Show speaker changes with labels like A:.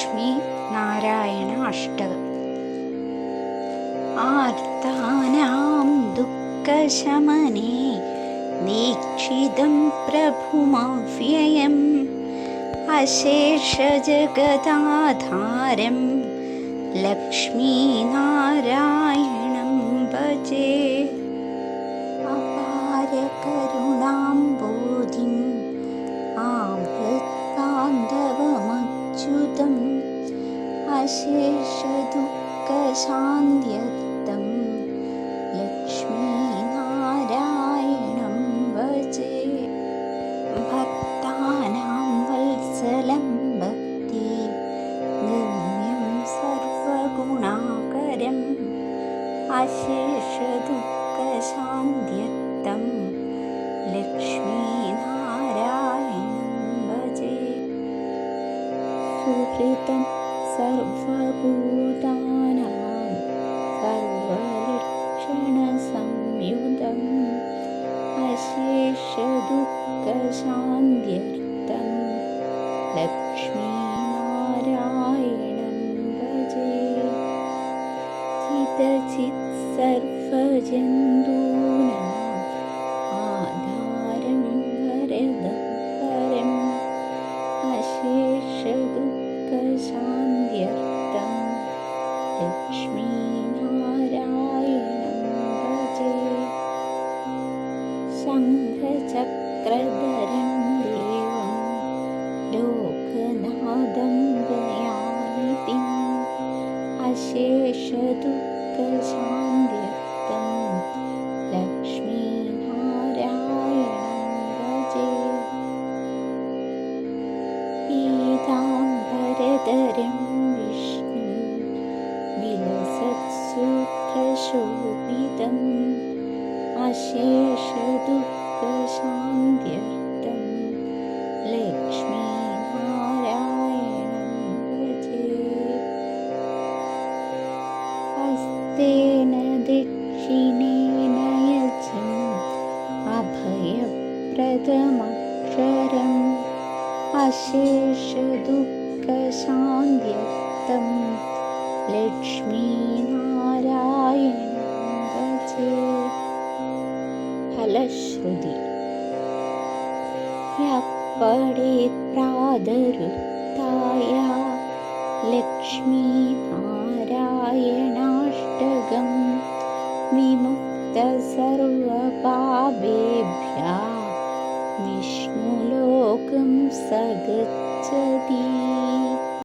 A: लक्ष्मी नारायण अष्टकम् आर्तानां दुःखशमने दीक्षितं प्रभुमव्ययम् अशेषजगदाधारं लक्ष्मीनारायणं भजे। शेष लक्ष्मीनारायणं भजे। भक्तानां वत्सलं भक्ति गम्यं सर्वगुणाकरम् अशेष लक्ष्मीनारायणं भजे। सुहृतं सर्व भूतानां सर्वलक्षणसंयुतम् अशेषदुःखशान्त्यर्थं लक्ष्मीनारायणं भजे। चितचित् सर्वजन्तूना लोकनादङ्गशेषदुःखशाक्तं लक्ष्मी लक्ष्मीनारायणं भजे। पीताम्भरतरं विष्णु विलसत्सुखशोपितम् मक्षरम् अशेषदुःखशा्यक्तं लक्ष्मीनारायणं भजेत् फलश्रुति। व्यपणे प्रादरुक्ताया लक्ष्मी नारायणाष्टगं श्मलोकं स गच्छति